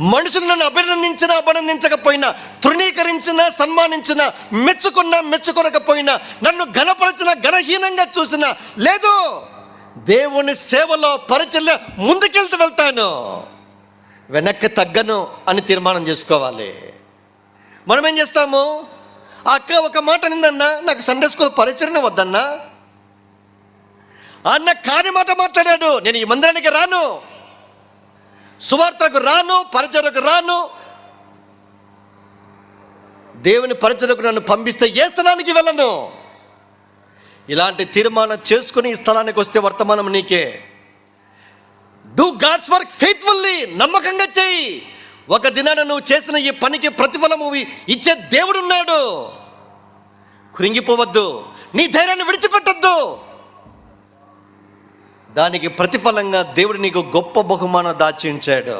మనుషులు నన్ను అభినందించినా అభినందించకపోయినా తృణీకరించిన సన్మానించిన మెచ్చుకున్నా మెచ్చుకొనకపోయినా నన్ను ఘనపరచిన ఘనహీనంగా చూసినా లేదు. దేవుని సేవలో పరిచయ ముందుకెళ్తూ వెళ్తాను. వెనక్కి తగ్గను అని తీర్మానం చేసుకోవాలి. మనం ఏం చేస్తాము? అక్క ఒక మాట నిందన్నా నాకు సండే స్కూల్ పరిచయం వద్దన్నా. అన్న కాని మాట మాట్లాడాడు. నేను ఈ మందిరానికి రాను. సువార్తకు రాను పరిచయకు రాను. దేవుని పరిచయకు నన్ను పంపిస్తే ఏ స్థలానికి వెళ్ళను? ఇలాంటి తీర్మానం చేసుకుని ఈ స్థలానికి వస్తే వర్తమానం నీకే. డూ గాడ్స్ వర్క్ ఫెయిత్ఫుల్లీ నమ్మకంగా చెయ్యి ఒక దినాన నువ్వు చేసిన ఈ పనికి ప్రతిఫలము ఇచ్చే దేవుడున్నాడు. కృంగిపోవద్దు. నీ ధైర్యాన్ని విడిచిపెట్టద్దు. దానికి ప్రతిఫలంగా దేవుడు నీకు గొప్ప బహుమానం దాచించాడు.